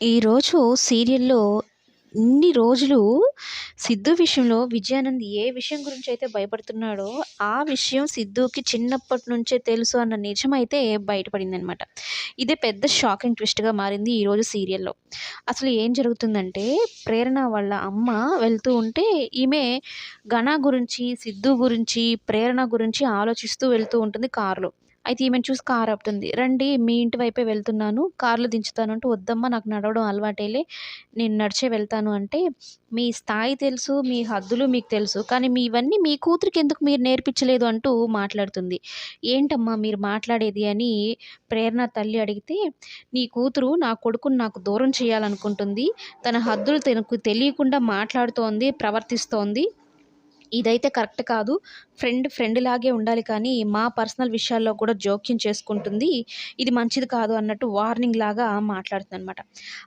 ఈరోజు సీరియల్‌లో ఇన్ని రోజులు సిద్ధు విషయంలో విజయానంద్ ఏ విషయం గురించి అయితే భయపడుతున్నాడో, ఆ విషయం సిద్ధుకి చిన్నప్పటి నుంచే తెలుసు అన్న నిజమైతే బయటపడిందనమాట. ఇదే పెద్ద షాకింగ్ ట్విస్ట్‌గా మారింది ఈరోజు సీరియల్‌లో. అసలు ఏం జరుగుతుందంటే, ప్రేరణ వాళ్ళ అమ్మ వెళ్తూ ఉంటే, ఈమె ఘన గురించి, సిద్ధు గురించి, ప్రేరణ గురించి ఆలోచిస్తూ వెళ్తూ ఉంటుంది కారులో. అయితే ఈమెను చూసి కారు ఆపుతుంది. "రండి మీ ఇంటి వైపే వెళ్తున్నాను. కార్లు దించుతాను" అంటూ "వద్దమ్మా నాకు నడవడం అలవాటేలే. నేను నడిచే వెళ్తాను" అంటే, "మీ స్థాయి తెలుసు, మీ హద్దులు మీకు తెలుసు. కానీ మీ ఇవన్నీ మీ కూతురికి ఎందుకు మీరు నేర్పించలేదు" అంటూ మాట్లాడుతుంది. "ఏంటమ్మా మీరు మాట్లాడేది" అని ప్రేరణ తల్లి అడిగితే, "నీ కూతురు నా కొడుకుని నాకు దూరం చేయాలనుకుంటుంది. తన హద్దులు తనకు తెలియకుండా మాట్లాడుతోంది, ప్రవర్తిస్తోంది. ఇదైతే కరెక్ట్ కాదు. ఫ్రెండ్ ఫ్రెండ్ లాగే ఉండాలి కానీ, మా పర్సనల్ విషయాల్లో కూడా జోక్యం చేసుకుంటుంది. ఇది మంచిది కాదు" అన్నట్టు వార్నింగ్ లాగా మాట్లాడుతుందనమాట.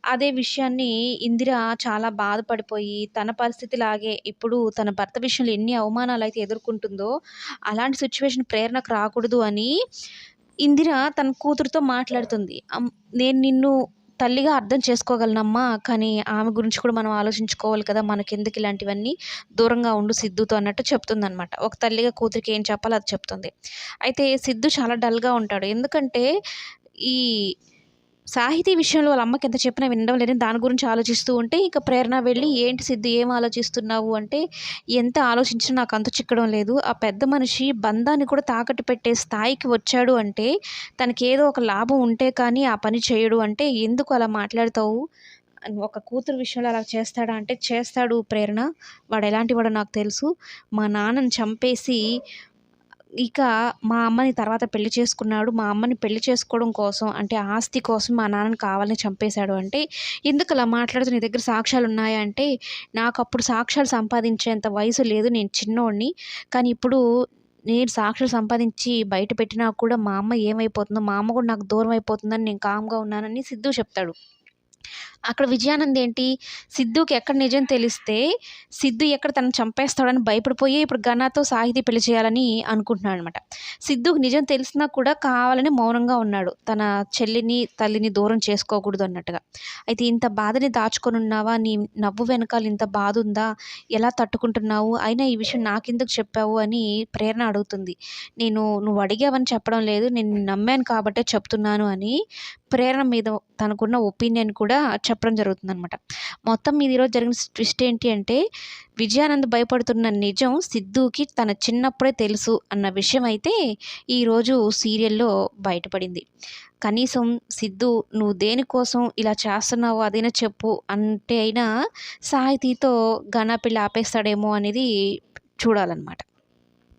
అదే విషయాన్ని ఇందిర చాలా బాధపడిపోయి, తన పరిస్థితి లాగే ఇప్పుడు తన భర్త విషయంలో ఎన్ని అవమానాలు అయితే ఎదుర్కొంటుందో, అలాంటి సిచ్యువేషన్ ప్రేరణకు రాకూడదు అని ఇందిర తన కూతురుతో మాట్లాడుతుంది. "నేను నిన్ను తల్లిగా అర్థం చేసుకోగలనమ్మా. కానీ ఆమె గురించి కూడా మనం ఆలోచించుకోవాలి కదా! మనకెందుకు ఇలాంటివన్నీ. దూరంగా ఉండు సిద్ధుతో" అన్నట్టు చెప్తుందనమాట. ఒక తల్లిగా కూతురికి ఏం చెప్పాలో అది చెప్తుంది. అయితే సిద్ధు చాలా డల్‌గా ఉంటాడు. ఎందుకంటే, ఈ సాహితీ విషయంలో వాళ్ళ అమ్మకి ఎంత చెప్పినా వినడం లేదని దాని గురించి ఆలోచిస్తూ ఉంటే, ఇక ప్రేరణ వెళ్ళి, "ఏంటి సిద్ధు ఏం ఆలోచిస్తున్నావు" అంటే, "ఎంత ఆలోచించినా నాకు అంతు చిక్కడం లేదు. ఆ పెద్ద మనిషి బంధాన్ని కూడా తాకట్టు పెట్టే స్థాయికి వచ్చాడు అంటే, తనకి ఏదో ఒక లాభం ఉంటే కానీ ఆ పని చేయడు" అంటే, "ఎందుకు అలా మాట్లాడతావు? ఒక కూతురు విషయంలో అలా చేస్తాడా?" అంటే, "చేస్తాడు ప్రేరణ. వాడు ఎలాంటి వాడో నాకు తెలుసు. మా నాన్నని చంపేసి, ఇక మా అమ్మని తర్వాత పెళ్ళి చేసుకున్నాడు. మా అమ్మని పెళ్ళి చేసుకోవడం కోసం అంటే ఆస్తి కోసం మా నాన్నని కావాలని చంపేశాడు" అంటే, "ఎందుకు అలా నీ దగ్గర సాక్ష్యాలు ఉన్నాయా?" అంటే, "నాకు అప్పుడు సాక్ష్యాలు సంపాదించేంత వయసు లేదు. నేను చిన్నోడిని. కానీ ఇప్పుడు నేను సాక్షులు సంపాదించి బయట పెట్టినా కూడా మా అమ్మ ఏమైపోతుందో, మా అమ్మ కూడా నాకు దూరం అయిపోతుందని నేను కామ్‌గా ఉన్నానని" సిద్ధు చెప్తాడు. అక్కడ విజయానంద్ ఏంటి, సిద్ధుకి ఎక్కడ నిజం తెలిస్తే, సిద్ధు ఎక్కడ తనను చంపేస్తాడని భయపడిపోయి ఇప్పుడు ఘనాతో సాహితీ పెళ్ళి చేయాలని అనుకుంటున్నాడనమాట. సిద్ధుకి నిజం తెలిసినా కూడా కావాలని మౌనంగా ఉన్నాడు. తన చెల్లిని, తల్లిని దూరం చేసుకోకూడదు అన్నట్టుగా. అయితే, "ఇంత బాధని దాచుకొని ఉన్నావా నీ నవ్వు వెనకాల ఇంత బాధుందా? ఎలా తట్టుకుంటున్నావు? అయినా ఈ విషయం నాకెందుకు చెప్పావు" అని ప్రేరణ అడుగుతుంది. "నేను నువ్వు అడిగావని చెప్పడం లేదు. నేను నమ్మాను కాబట్టే చెప్తున్నాను" అని ప్రేరణ మీద తనకున్న ఒపీనియన్ కూడా చెప్పడం జరుగుతుందనమాట. మొత్తం మీద ఈరోజు జరిగిన ట్విస్ట్ ఏంటి అంటే, విజయానంద్ భయపడుతున్న నిజం సిద్ధుకి తన చిన్నప్పుడే తెలుసు అన్న విషయం అయితే ఈరోజు సీరియల్‌లో బయటపడింది. కనీసం సిద్ధు "నువ్వు దేనికోసం ఇలా చేస్తున్నావు అదైనా చెప్పు" అంటే అయినా సాహితీతో ఘన ఆపేస్తాడేమో అనేది చూడాలన్నమాట